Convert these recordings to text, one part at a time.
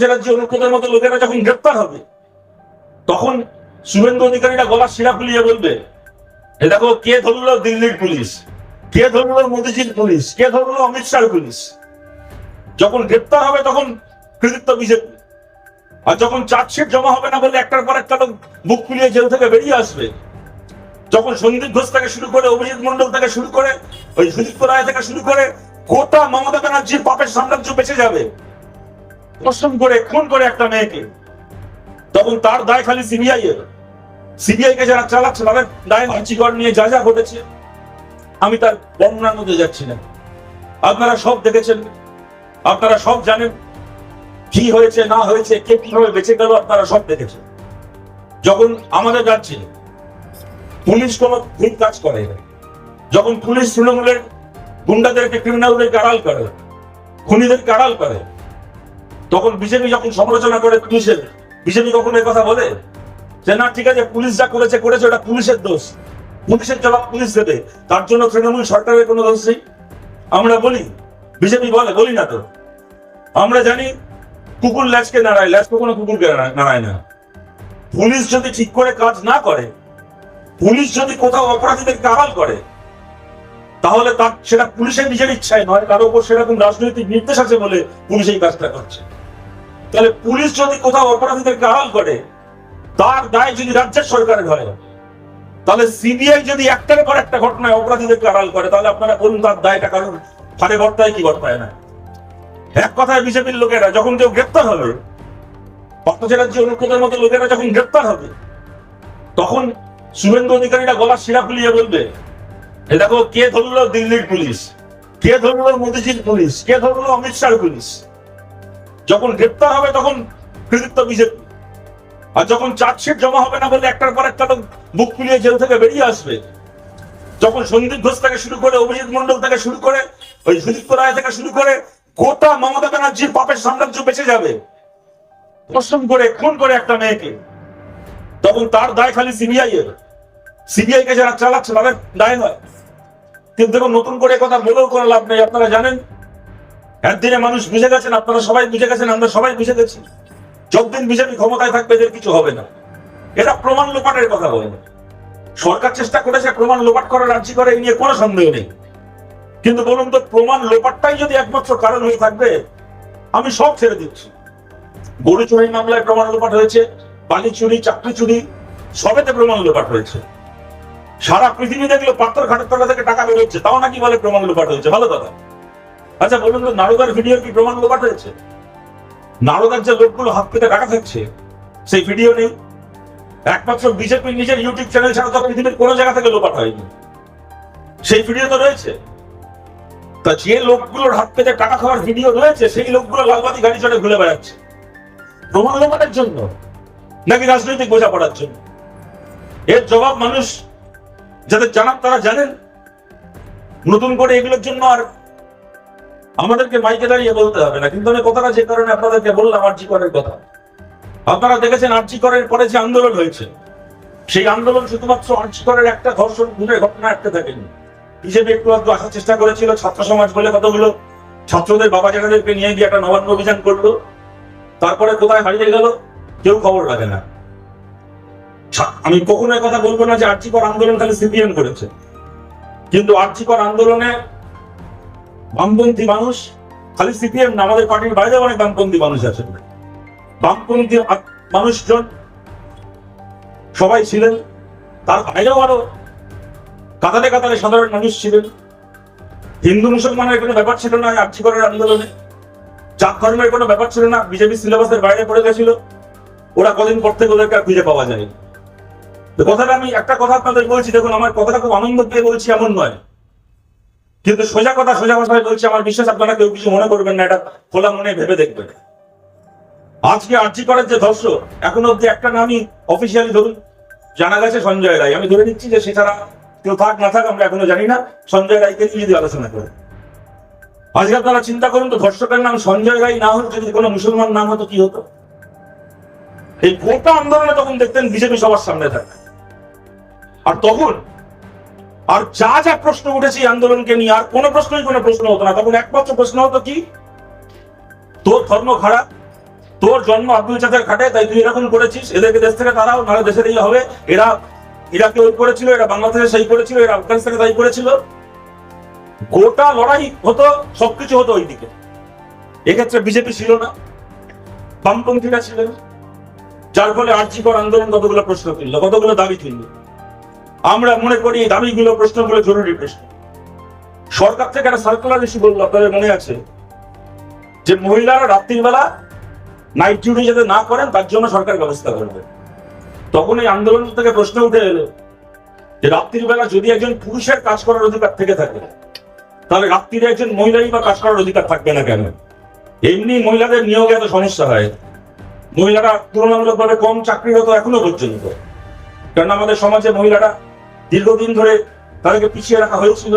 চ্যাটার্জি অনুপ্রদের মতো লোকেরা যখন গ্রেপ্তার হবে, তখন শুভেন্দু অধিকারীরা গলার শিরা ফুলিয়ে বলবে, এ দেখো, কে দিল্লির পুলিশ? কে পুলিশ? কে অমিত শাহ পুলিশ? যখন গ্রেপ্তার হবে, তখন কৃতিত্ব বিজেপি। আর যখন চার্জশিট জমা হবে না বলে একটার পর একটা লোক বুক ফুলিয়ে জেল থেকে বেরিয়ে আসবে, যখন সন্দীপ ঘোষ থেকে শুরু করে অভিজিৎ মন্ডল থেকে শুরু করে ওই সুদীপ্ত রায় থেকে শুরু করে গোটা মমতা ব্যানার্জির পাপের সাম্রাজ্য বেঁচে যাবে প্রশ্ন করে, খুন করে একটা মেয়েকে। তখন তার দায় খালি সিবিআই এর। সিবিআই কে যারা চালাচ্ছে, তাদের দায় আর্চিকর নিয়ে যা যা ঘটেছে, আমি তার বর্ণনার মধ্যে যাচ্ছি না। আপনারা সব দেখেছেন, আপনারা সব জানেন কি হয়েছে, না হয়েছে, কে কীভাবে বেঁচে গেল, আপনারা সব দেখেছেন। যখন আমাদের রাজ্যে পুলিশ কোনো ভুল কাজ করে না। যখন পুলিশ তৃণমূলের গুন্ডাদেরকে ক্রিমিনালদেরকে আড়াল করে, খুনিদেরকে আড়াল করে তখন বিজেপি যখন সমালোচনা করে পুলিশের, বিজেপি কখনো কথা বলে? যে না, ঠিক আছে, পুলিশ যা করেছে করেছে, ওটা পুলিশের দোষ। পুলিশের জবাব পুলিশ দেবে। তার জন্য তৃণমূল সরকারের কোনো দোষ নেই। আমরা বলি, বিজেপি বলে, বলি না তো। আমরা জানি, কুকুর ল্যাচকে নাড়ায়, ল্যাচ কখনো কুকুরকে নাড়ায়- না। পুলিশ যদি ঠিক করে কাজ না করে, পুলিশ যদি কোথাও অপরাধীদেরকে আড়াল করে, তাহলে তার, সেটা পুলিশের নিজের ইচ্ছায় নয় তার উপর সেরকম রাজনৈতিক নির্দেশ আছে বলে পুলিশ এই কাজটা করছে। তাহলে পুলিশ যদি কোথাও অপরাধীদেরকে আড়াল করে তার দায় যদি রাজ্যের সরকারের হয়, তাহলে সিবিআই যদি একটার পর একটা ঘটনায় অপরাধীদেরকে আড়াল করে, তাহলে আপনারা বলুন তার দায়টা কারণ ফাঁড়ে বর্তায় কি বর্তায় না। এক কথায় বিজেপির লোকেরা যখন কেউ গ্রেপ্তার হবে পার্থ চ্যাটার্জি মতো লোকেরা যখন গ্রেপ্তার হবে, তখন শুভেন্দু অধিকারীরা গলার শিরা ফুলিয়ে বলবে, এ দেখো, কে ধরলো দিল্লির পুলিশ? কে ধরলো মোদিজির পুলিশ? কে ধরলো অমিত শাহ পুলিশ? যখন গ্রেপ্তার হবে তখন কৃতিত্ব বিজেপি। আর যখন চার্জশিট জমা হবে না বলে একটার পর একটা লোক বুক ফুলিয়ে জেল থেকে বেরিয়ে আসবে, যখন সন্দীপ ঘোষ থেকে শুরু করে অভিজিৎ মন্ডল থেকে শুরু করে ওই সুদীপ্ত রায় থেকে শুরু করে গোটা মমতা ব্যানার্জির পাপের সাম্রাজ্য বেঁচে যাবে। প্রশ্ন করে, খুন করে একটা মেয়েকে। তখন তার দায় খালি সিবিআই এর। সিবিআই কে যারা চালাচ্ছে তাদের দায় নয়। কিন্তু দেখুন, নতুন করে কথা বলেও কোনো লাভ নেই, আপনারা জানেন। একদিনে মানুষ বুঝে গেছেন, আপনারা সবাই বুঝে গেছেন, আমরা সবাই বুঝে গেছি। যতদিন বিজেপি ক্ষমতায় থাকবে, এদের কিছু হবে না। এরা প্রমাণ লোপাটের কথা বলে। সরকার চেষ্টা করেছে প্রমাণ লোপাট করার, রাজ্য করে, এই নিয়ে কোনো সন্দেহ নেই। কিন্তু বলুন তো, প্রমাণ লোপাটটাই যদি একমাত্র কারণ হয়ে থাকবে, আমি সব ছেড়ে দিচ্ছি। গরু চুরির মামলায় প্রমাণ লোপাট হয়েছে, বালি চুরি, চাকরি চুরি, সবেতে প্রমাণ লোপাট হয়েছে। সারা পৃথিবী দেখল পাত্র ঘাটের তলা থেকে টাকা বেরোচ্ছে, তাও নাকি বলে প্রমাণ লোপাট হয়েছে। ভালো কথা। আচ্ছা বলুন তো, নারদার ভিডিওর কি প্রমাণ লোপাট হয়েছে? নারদার যে লোকগুলো হাত পেতে টাকা থাকছে সেই ভিডিও নেই। একমাত্র বিজেপির নিজের ইউটিউব চ্যানেল ছাড়া তো পৃথিবীর কোনো জায়গা থেকে লোপাট হয়নি। সেই ভিডিও তো রয়েছে। তা যে লোকগুলোর হাত পেতে টাকা খাওয়ার ভিডিও রয়েছে, সেই লোকগুলো লালবাতি গাড়ি চড়ে ঘুরে বেড়াচ্ছে। প্রমাণ লোপাটের জন্য নাকি রাজনৈতিক বোঝাপড়ার জন্য? এর জবাব মানুষ যাদের জানার তারা জানেন। নতুন করে এগুলোর জন্য আর আমাদেরকে মাইকে দাঁড়িয়ে বলতে হবে না। কিন্তু আমি কথাটা যে কারণে আপনাদেরকে বললাম আর্জি করের কথা। আপনারা দেখেছেন আর্জি করের পরে যে আন্দোলন হয়েছে, সেই আন্দোলন শুধুমাত্র আর্জি করের একটা ধর্ষণ খুনের ঘটনা একটা থাকেনি। বিজেপি একটু আধটু আসার চেষ্টা করেছিল, ছাত্র সমাজ বলে কতগুলো ছাত্রদের বাবা জেনাদেরকে নিয়ে গিয়ে একটা নবান্ন অভিযান করল। তারপরে কোথায় হারিয়ে গেল, কেউ খবর রাখে না। আমি কখনো কথা বলব না যে আর্থিকর আন্দোলন খালি সিপিএম করেছে। কিন্তু আর্থিকর আন্দোলনে বামপন্থী মানুষ, খালি সিপিএম না, আমাদের পার্টির বাইরে অনেক বামপন্থী মানুষ আছেন বামপন্থী মানুষজন সবাই ছিলেন, তার বাইরেও আরও কাতারে কাতারে সাধারণ মানুষ ছিলেন। হিন্দু মুসলমানের কোনো ব্যাপার ছিল না আর্থিকরের আন্দোলনে। জাত ধর্মের কোনো ব্যাপার ছিল না, বিজেপি সিলেবাসের বাইরে পড়ে গেছিল। ওরা কদিন পর থেকে ওদেরকে আর খুঁজে পাওয়া যায় তো কথাটা আমি একটা কথা আপনাদের বলছি, দেখুন, আমার কথাটা খুব আনন্দ পেয়ে বলছি, এমন নয়। কিন্তু সোজা কথা সোজা ভাষায় বলছি, আমার বিশ্বাস আপনারা কেউ কিছু মনে করবেন না, এটা খোলা মনে ভেবে দেখবেন। আজকে আর্জি করার যে ধর্ষক এখনও অব্দি একটা নামই অফিসিয়ালি ধরুন, জানা গেছে সঞ্জয় রায়। আমি ধরে নিচ্ছি যে সে ছাড়া কেউ থাক, না থাক, আমরা এখনও জানি না, সঞ্জয় রায়কে নিয়ে যদি আলোচনা করে আজকে আপনারা চিন্তা করুন তো, ধর্ষকের নাম সঞ্জয় রায় না হতো যদি কোনো মুসলমান নাম হতো, কি হতো? এই গোটা আন্দোলনে তখন দেখতেন বিজেপি সবার সামনে থাকে আর তখন আর যা যা প্রশ্ন উঠেছে আন্দোলনকে নিয়ে, আর কোনো প্রশ্নই কোনো প্রশ্ন হতো না। তখন একমাত্র প্রশ্ন হতো কি? তোর ধর্ম খারাপ, তোর জন্ম আব্দুল চাচার খাটে তাই তুই এরকম করেছিস। এদেরকে দেশ থেকে তারাও নাহলে দেশের এই হবে। এরা ইরাকে ওই করেছিল, এরা বাংলাদেশে সেই করেছিল, এরা আফগানিস্তানে তাই করেছিল। গোটা লড়াই হতো, সবকিছু হতো ওইদিকে। এক্ষেত্রে বিজেপি ছিল না, বামপন্থীরা ছিলেন যার ফলে আর্থিকর আন্দোলন কতগুলো প্রশ্ন তুললো, কতগুলো দাবি তুললো। আমরা মনে করি এই দাবিগুলো প্রশ্নগুলো জরুরি প্রশ্ন। সরকার থেকে একটা সার্কুলার ইস্যু বলল, আপনাদের মনে আছে? যে মহিলারা রাত্রির বেলা নাইট ডিউটি যাতে না করেন, তার জন্য সরকার ব্যবস্থা করবে। তখন এই আন্দোলন থেকে প্রশ্ন উঠে এলো যে রাত্রির বেলা যদি একজন পুরুষের কাজ করার অধিকার থেকে থাকে, তাহলে রাত্রিরে একজন মহিলাই বা কাজ করার অধিকার থাকবে না কেন? এমনি মহিলাদের নিয়োগে এত সমস্যা হয়। মহিলারা তুলনামূলকভাবে কম চাকরিরত এখনও পর্যন্ত। কারণ আমাদের সমাজে মহিলারা দীর্ঘদিন ধরে তাদেরকে পিছিয়ে রাখা হয়েছিল।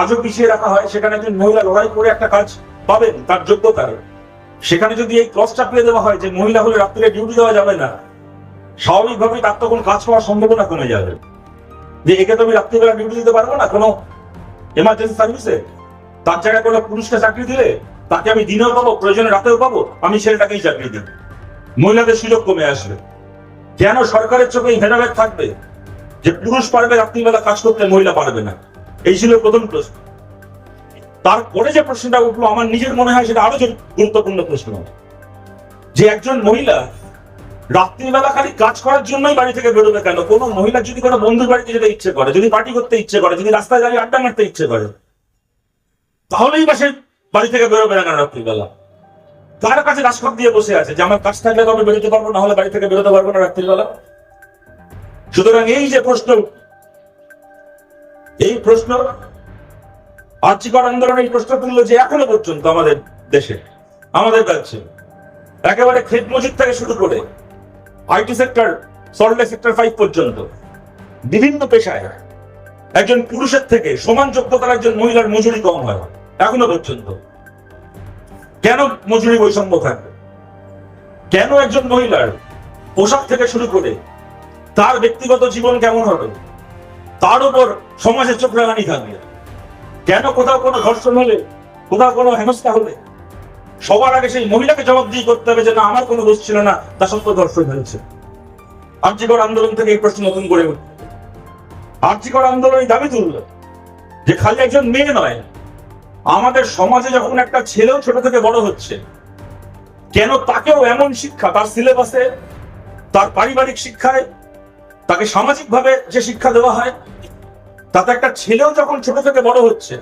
আজও পিছিয়ে রাখা হয়। সেখানে একজন মহিলা লড়াই করে একটা কাজ পাবেন, তার যোগ্যতার সেখানে যদি এই ক্রস চাপিয়ে দেওয়া হয় যে মহিলা হলে রাত্রিরে ডিউটি দেওয়া যাবে না, স্বাভাবিকভাবেই তার তখন কাজ পাওয়ার সম্ভাবনা কমে যাবে। যে একে তো আমি রাত্রিবেলা ডিউটি দিতে পারব না, কোনো এমার্জেন্সি সার্ভিসে তার জায়গায় কোনো পুরুষকে চাকরি দিলে তাকে আমি দিনেও পাবো, প্রয়োজনে রাতেও পাবো, আমি ছেলেটাকেই চাকরি দিই মহিলাদের সুযোগ কমে আসবে। কেন সরকারের চোখে এই ভেদাভেদ থাকবে? যে পুরুষ পারবে রাত্রিবেলা কাজ করতে, মহিলা পারবে না। এই ছিল প্রথম প্রশ্ন। তারপরে যে প্রশ্নটা উঠল, আমার নিজের মনে হয় সেটা আরও গুরুত্বপূর্ণ প্রশ্ন। যে একজন মহিলা রাত্রিবেলা খালি কাজ করার জন্যই বাড়ি থেকে বেরোবে কেন? কোনো মহিলা যদি কোনো বন্ধুর বাড়িতে যেতে ইচ্ছে করে, যদি পার্টি করতে ইচ্ছে করে, যদি রাস্তায় দাঁড়িয়ে আড্ডা মারতে ইচ্ছে করে, তাহলেই বা সে বাড়ি থেকে বেরোবে না কেন রাত্রিবেলা? কার কাছে রাজপথ দিয়ে বসে আছে যে, আমার কাজ থাকলে তবে বেরোতে পারব, না হলে বাড়ি থেকে বেরোতে পারব না রাত্রিবেলা। সুতরাং এই যে প্রশ্ন, এই প্রশ্ন আর্থিকর আন্দোলন এই প্রশ্ন তুললো যে এখনও পর্যন্ত আমাদের দেশে, আমাদের রাজ্যে, একেবারে ক্ষেত মজুর থেকে শুরু করে আইটি সেক্টর, সল্টে সেক্টর ফাইভ পর্যন্ত, বিভিন্ন পেশায় একজন পুরুষের থেকে সমান যোগ্যতার একজন মহিলার মজুরি কম হয় এখনও পর্যন্ত। কেন মজুরি বৈষম্য থাকবে? কেন একজন মহিলার পোশাক থেকে শুরু করে তার ব্যক্তিগত জীবন কেমন হবে? তার উপর সমাজের চোখ রাগানি থাকবে। কেন কোথাও কোনো ধর্ষণ হলে, কোথাও কোনো হেনস্থা হলে? সবার আগে সেই মহিলাকে জবাবদিহি করতে হবে যে, না, আমার কোনো দোষ ছিল না তা সত্ত্বেও ধর্ষণ হয়েছে। আর্যিকর আন্দোলন থেকে এই প্রশ্ন নতুন করে উঠল। আর্যিকর আন্দোলন এই দাবি তুলল যে, খালি একজন মেয়ে নয়, আমাদের সমাজে যখন একটা ছেলেও ছোট থেকে বড় হচ্ছে, কেন তাকেও এমন শিক্ষা, তার সিলেবাসে তার পারিবারিক শিক্ষায় তাকে সামাজিকভাবে যে শিক্ষা দেওয়া হয়, তাতে একটা ছেলেও যখন ছোট থেকে বড় হচ্ছে,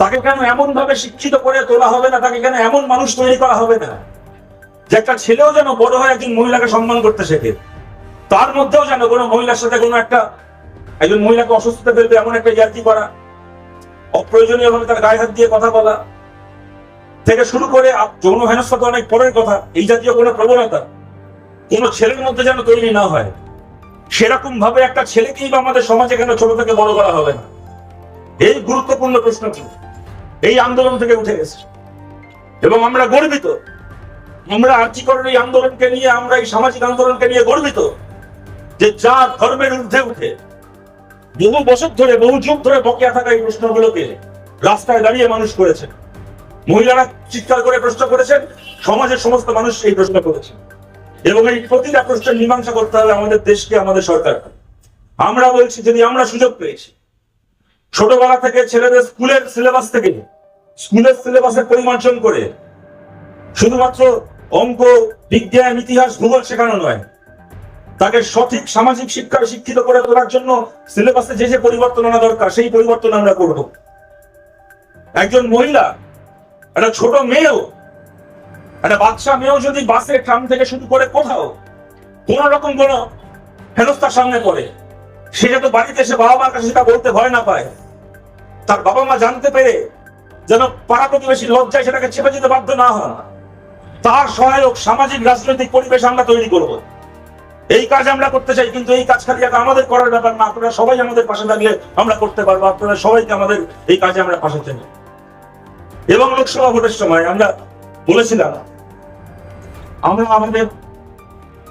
তাকে কেন এমন ভাবে শিক্ষিত করে তোলা হবে না, তাকে কেন এমন মানুষ তৈরি করা হবে না? যে একটা ছেলেও যেন বড় হয়, একজন মহিলাকে সম্মান করতে শেখে। তার মধ্যেও যেন কোনো মহিলার সাথে কোনো একটা, একজন মহিলাকে অসুস্থতা ফেলবে এমন একটা ইয়ার্কি করা, অপ্রয়োজনীয় ভাবে তার গায়ে হাত দিয়ে কথা বলা, থেকে শুরু করে যৌন হেনস্থা তো অনেক পরের কথা, এই জাতীয় কোনো প্রবণতা কোনো ছেলের মধ্যে যেন তৈরি না হয়। সেরকম ভাবে একটা ছেলেকেই বা আমাদের সমাজে কেন ছোট থেকে বড় করা হবে না? এই গুরুত্বপূর্ণ প্রশ্নটি এই আন্দোলন থেকে উঠে গেছে। এবং আমরা গর্বিত। আমরা আর্থিকরণ এই আন্দোলনকে নিয়ে, আমরা এই সামাজিক আন্দোলনকে নিয়ে গর্বিত যে যা ধর্মের ঊর্ধ্বে উঠে বহু বছর ধরে, বহু যুগ ধরে বকেয়া থাকা এই প্রশ্নগুলোকে রাস্তায় দাঁড়িয়ে মানুষ করেছেন। মহিলারা চিৎকার করে প্রশ্ন করেছেন, সমাজের সমস্ত মানুষ এই প্রশ্ন করেছে এবং এই প্রতিটা প্রশ্নের মীমাংসা করতে হবে আমাদের দেশকে, আমাদের সরকার আমরা বলছি, যদি আমরা সুযোগ পেয়েছি, ছোটবেলা থেকে ছেলেদের স্কুলের সিলেবাস থেকে, স্কুলের সিলেবাসের পরিমার্জন করে, শুধুমাত্র অঙ্ক, বিজ্ঞান, ইতিহাস, ভূগোল শেখানো নয়, তাকে সঠিক সামাজিক শিক্ষায় শিক্ষিত করে তোলার জন্য সিলেবাসে যে যে পরিবর্তন আনা দরকার, সেই পরিবর্তন আমরা করব। একজন মহিলা, একটা ছোট মেয়েও একটা বাচ্চা মেয়েও যদি বাসে ট্রাম থেকে শুরু করে কোথাও কোন রকম কোন হেনস্থার সামনে পড়ে, সে যাতে বাড়িতে এসে বাবা মার কাছে সেটা বলতে ভয় না পায়, তার বাবা মা জানতে পেরে যেন পাড়া প্রতিবেশী লজ্জায় সেটাকে ছেপে যেতে বাধ্য না হন, তার সহায়ক সামাজিক রাজনৈতিক পরিবেশ আমরা তৈরি করব। এই কাজ আমরা করতে চাই, কিন্তু এই কাজ খালি আমাদের করার ব্যাপার না, আপনারা সবাই আমাদের পাশে থাকলে আমরা করতে পারব, আপনারা সবাইকে আমাদের এই কাজে আমরা পাশে চাই। এবং লোকসভা ভোটের সময় আমরা বলেছিলাম আমরা আমাদের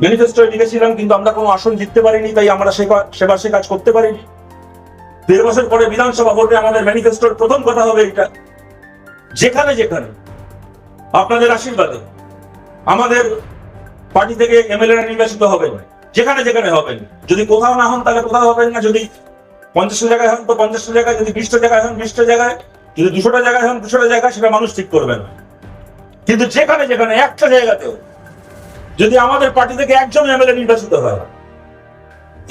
ম্যানিফেস্টো লিখেছিলাম, কিন্তু আমরা কোনো আসন জিততে পারিনি, তাই আমরা সেবার সে কাজ করতে পারিনি। দেড় বছর পরে বিধানসভা ভোটে আমাদের ম্যানিফেস্টোর প্রথম কথা হবে এটা। যেখানে যেখানে। আপনাদের আশীর্বাদে। আমাদের পার্টি থেকে এমএলএ নির্বাচিত হবেন। যেখানে যেখানে হবেন। যদি কোথাও না হন, তাহলে কোথাও হবেন না। যদি পঞ্চাশটা জায়গায় হন, তো পঞ্চাশটা জায়গায়। যদি বিশটা জায়গায় হন, বিশটা জায়গায়। যদি দুশোটা জায়গায় হন, দুশোটা জায়গায়, সেটা মানুষ ঠিক করবে না। কিন্তু যেখানে যেখানে একটা জায়গাতেও যদি আমাদের পার্টি থেকে একজন এমএলএ নির্বাচিত হয়,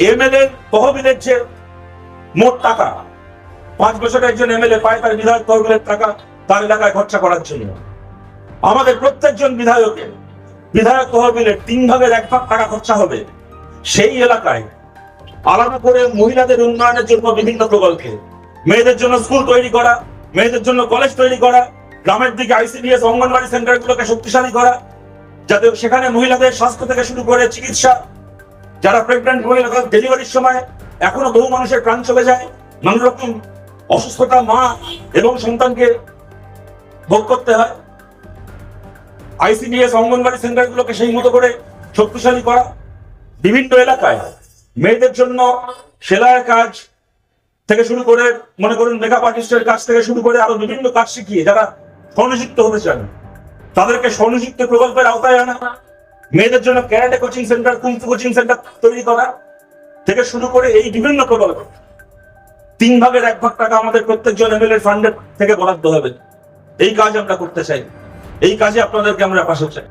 এমএলএ তহবিলের যে মোট টাকা, পাঁচ বছরে একজন এমএলএ পায় তার বিধায়ক তহবিলের টাকা তার এলাকায় খরচা করার জন্য। আমাদের প্রত্যেকজন বিধায়কের বিধায়ক তহবিলের তিন ভাগের এক ভাগ টাকা খরচা হবে। সেই এলাকায় আলাদা করে মহিলাদের উন্নয়নের জন্য বিভিন্ন প্রকল্পে, মেয়েদের জন্য স্কুল তৈরি করা, মেয়েদের জন্য কলেজ তৈরি করা, গ্রামের দিকে আইসিডিএস অঙ্গনবাড়ি সেন্টারগুলোকে শক্তিশালী করা যাতে সেখানে মহিলাদের স্বাস্থ্য থেকে শুরু করে চিকিৎসা, যারা প্রেগনেন্ট মহিলা ডেলিভারির সময় এখনও বহু মানুষের প্রাণ চলে যায়, নানা রকম অসুস্থতা, মা এবং সন্তানকে ভোগ করতে হয়। আইসিডিএস অঙ্গনবাড়ি সেন্টারগুলোকে সেই মতো করে শক্তিশালী করা। বিভিন্ন এলাকায় মেয়েদের জন্য সেলাইয়ের কাজ থেকে শুরু করে, মনে করুন মেকআপ আর্টিস্টের কাজ থেকে শুরু করে আরও বিভিন্ন কাজ শিখিয়ে যারা স্বনিযুক্ত হতে চান তাদেরকে সনুযুক্ত প্রকল্পের আওতায় আনা, মেয়েদের জন্য karate coaching centre kung fu coaching centre তৈরি করা থেকে শুরু করে এই বিভিন্ন প্রকল্প। তিন ভাগের এক ভাগ টাকা আমাদের প্রত্যেকজন এমএলএ ফান্ডের থেকে বরাদ্দ হবে। এই কাজ আমরা করতে চাই। এই কাজে আপনাদেরকে আমরা পাশে চাই।